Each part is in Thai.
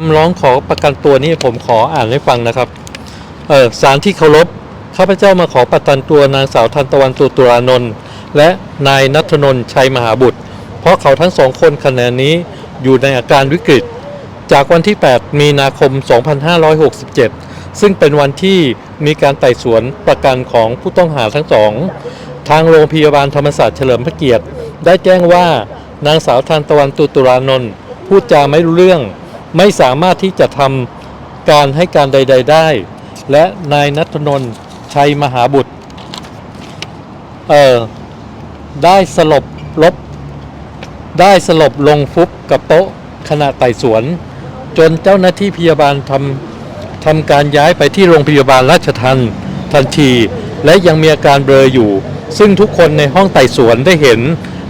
คำร้องขอประกันตัวนี้ผมขออ่านให้ฟังนะครับ เออศาลที่เคารพข้าพเจ้ามาขอประกันตัวนางสาวทันตะวันตุตุรานนท์และนายนัทนนท์ชัยมหาบุตร เพราะเขาทั้งสองคนขณะนี้อยู่ในอาการวิกฤต จากวันที่ 8 มีนาคม 2567 ซึ่งเป็นวันที่มีการไต่สวนประกันของผู้ต้องหาทั้งสอง ทางโรงพยาบาลธรรมศาสตร์เฉลิมพระเกียรติ ได้แจ้งว่านางสาวทันตะวันตุตุรานนท์พูดจาไม่รู้เรื่อง ไม่สามารถที่จะทำการให้การใด ๆ ได้ และนายนัทนนท์ชัยมหาบุตร เออได้สลบลบ ได้สลบลงฟุบกับโต๊ะขณะไต่สวน จนเจ้าหน้าที่พยาบาลทำทำการย้ายไปที่โรงพยาบาลราชทันทันที และยังมีอาการเบลออยู่ ซึ่งทุกคนในห้องไต่สวนได้เห็น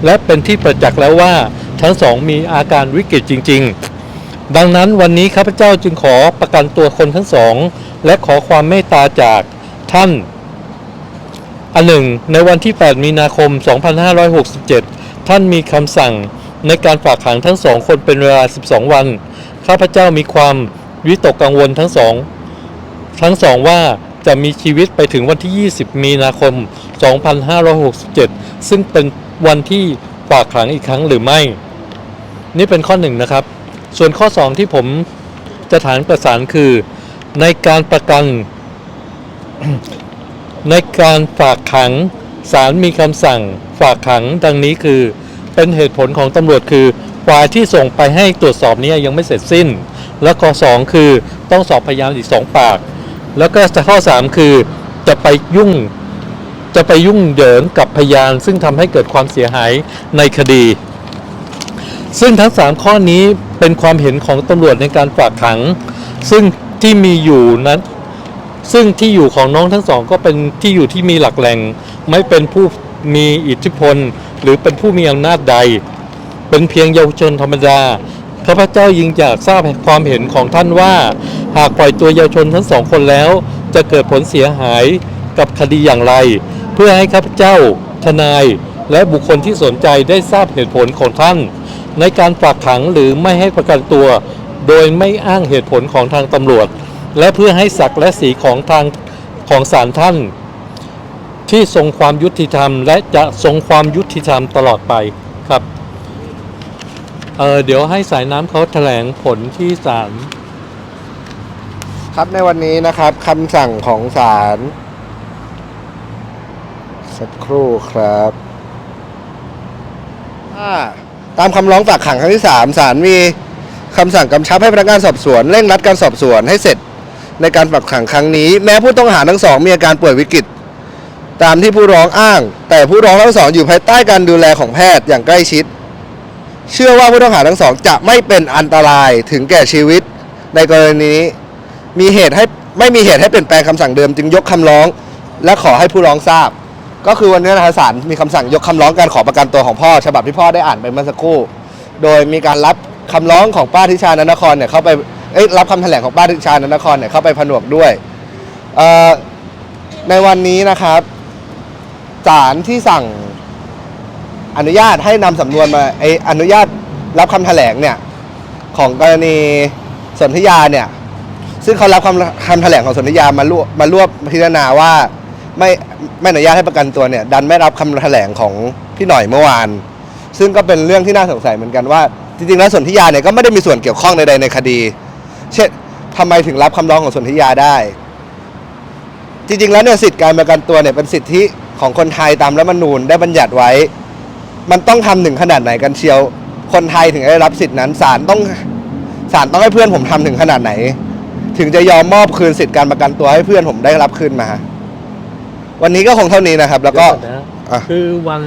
และเป็นที่ประจักษ์แล้วว่าทั้งสองมีอาการวิกฤตจริง ๆ ดังนั้นวันนี้ข้าพเจ้าจึงขอประกันตัวคนทั้งสอง และขอความเมตตาจากท่าน อันหนึ่ง ในวันที่ 8 มีนาคม 2567 ท่านมีคำสั่งในการฝากขังทั้งสองคนเป็นเวลา 12 วัน ข้าพเจ้ามีความวิตกกังวลทั้งสอง ทั้งสองว่าจะมีชีวิตไปถึงวันที่ 20 มีนาคม 2567 ซึ่งเป็นวันที่ฝากขังอีกครั้งหรือไม่ นี่เป็นข้อหนึ่งนะครับ ส่วนข้อ 2 ที่ผมจะถามประสานคือในการประกัน ในการฝากขังศาลมีคำสั่งฝากขังดังนี้คือเป็นเหตุผลของตำรวจคือฝ่ายที่ส่งไปให้ตรวจสอบนี้ยังไม่เสร็จสิ้น และข้อสองคือต้องสอบพยานอีกสองปาก แล้วก็ข้อสามคือจะไปยุ่งจะไปยุ่งเหยิงกับพยาน ซึ่งทำให้เกิดความเสียหายในคดี ซึ่งทั้ง 3 ข้อนี้ เป็นความเห็นของตำรวจในการฝากขัง ซึ่งที่มีอยู่นั้นซึ่งที่อยู่ของน้องทั้งสองก็เป็นที่อยู่ที่มีหลักแหล่ง ไม่เป็นผู้มีอิทธิพล หรือเป็นผู้มีอำนาจใด เป็นเพียงเยาวชนธรรมดาข้าพเจ้ายิงอยากทราบความเห็นของท่านว่า หากปล่อยตัวเยาวชนทั้งสองคนแล้ว จะเกิดผลเสียหายกับคดีอย่างไร เพื่อให้ข้าพเจ้าทนาย และบุคคลที่สนใจได้ทราบเหตุผลของท่าน ในการฝากขังหรือไม่ให้ประกันตัว โดยไม่อ้างเหตุผลของทางตำรวจ และเพื่อให้ศักดิ์และสีของทางของศาลท่าน ที่ทรงความยุติธรรม และจะทรงความยุติธรรมตลอดไปครับเออเดี๋ยวให้สายน้ำเขาแถลงผลที่ศาลครับในวันนี้นะครับคำสั่งของศาลสักครู่ครับอ่า ตามคำร้องฝากขังครั้งที่สามศาลมีคำสั่งกำชับให้พนักงานสอบสวนเร่งรัดการสอบสวนให้เสร็จในการฝากขังครั้งนี้ แม้ผู้ต้องหาทั้งสองมีอาการป่วยวิกฤต ตามที่ผู้ร้องอ้าง แต่ผู้ร้องทั้งสองอยู่ภายใต้การดูแลของแพทย์อย่างใกล้ชิด เชื่อว่าผู้ต้องหาทั้งสองจะไม่เป็นอันตรายถึงแก่ชีวิต ในกรณีนี้มีเหตุให้ไม่มีเหตุให้เปลี่ยนแปลงคำสั่งเดิมจึงยกคำร้อง และขอให้ผู้ร้องทราบ ก็คือวันนี้นะฮะศาลมีคำสั่งยกคำร้องการขอประกันตัวของพ่อ ฉบับที่พ่อได้อ่านไปเมื่อสักครู่ โดยมีการรับคำร้องของป้าทิชานนครเนี่ยเข้าไปเอ้ยรับคำแถลงของป้าทิชานนครเนี่ยเข้าไปผนวกด้วยเอ่อในวันนี้นะครับศาลที่สั่งอนุญาตให้นำสำนวนมาไออนุญาตรับคำแถลงเนี่ยของกรณีสนธิยาเนี่ย ซึ่งเขารับคำคำแถลงของสนธิยามารวบมารวบพิจารณาว่าไม่ ไม่อนุญาตให้ประกันตัวเนี่ยดันไม่รับคำแถลงของพี่หน่อยเมื่อวาน ซึ่งก็เป็นเรื่องที่น่าสงสัยเหมือนกันว่า จริงๆแล้วสนธิยาเนี่ยก็ไม่ได้มีส่วนเกี่ยวข้องใดๆในคดี เช่นทำไมถึงรับคำร้องของสนธิยาได้ จริงๆแล้วเนี่ยสิทธิการประกันตัวเนี่ยเป็นสิทธิของคนไทยตามรัฐธรรมนูญได้บัญญัติไว้ มันต้องทำถึงขนาดไหนกันเชียว คนไทยถึงได้รับสิทธินั้นศาลต้องศาลต้องให้เพื่อนผมทำถึงขนาดไหน ถึงจะยอมมอบคืนสิทธิการประกันตัวให้เพื่อนผมได้รับคืนมา วันนี้ก็คงเท่านี้นะครับ แล้วก็ เดี๋ยนะอะคือวัน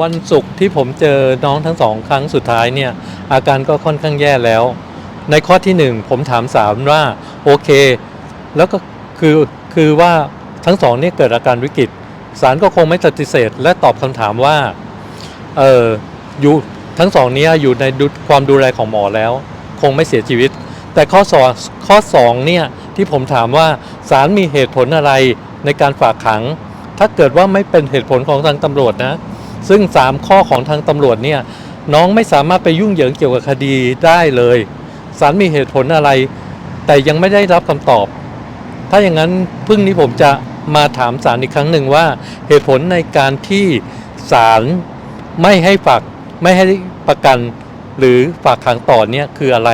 วันศุกร์ที่ผมเจอน้องทั้งสองครั้งสุดท้ายเนี่ย อาการก็ค่อนข้างแย่แล้ว ในข้อที่หนึ่งผมถามสามว่าโอเค แล้วก็คือคือว่าทั้งสองเนี่ยเกิดอาการวิกฤตศาลก็คงไม่ปฏิเสธ และตอบคำถามว่าเอออยู่ทั้งสองเนี้ยอยู่ในดูความดูแลของหมอแล้ว คงไม่เสียชีวิต แต่ข้อสองข้อสองเนี่ยที่ผมถามว่าศาลมีเหตุผลอะไรในการฝากขัง ถ้าเกิดว่าไม่เป็นเหตุผลของทางตำรวจนะ ซึ่ง 3 ข้อของทางตำรวจเนี่ยน้องไม่สามารถไปยุ่งเหยิงเกี่ยวกับคดีได้เลยศาลมีเหตุผลอะไร แต่ยังไม่ได้รับคำตอบ ถ้าอย่างนั้นพรุ่งนี้ผมจะมาถามศาลอีกครั้งหนึ่งว่าเหตุผลในการที่ศาลไม่ให้ฝากไม่ให้ประกันหรือฝากขังต่อเนี่ยคืออะไร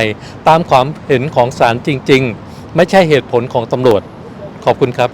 ตามความเห็นของศาลจริง ๆ ไม่ใช่เหตุผลของตำรวจ ขอบคุณครับ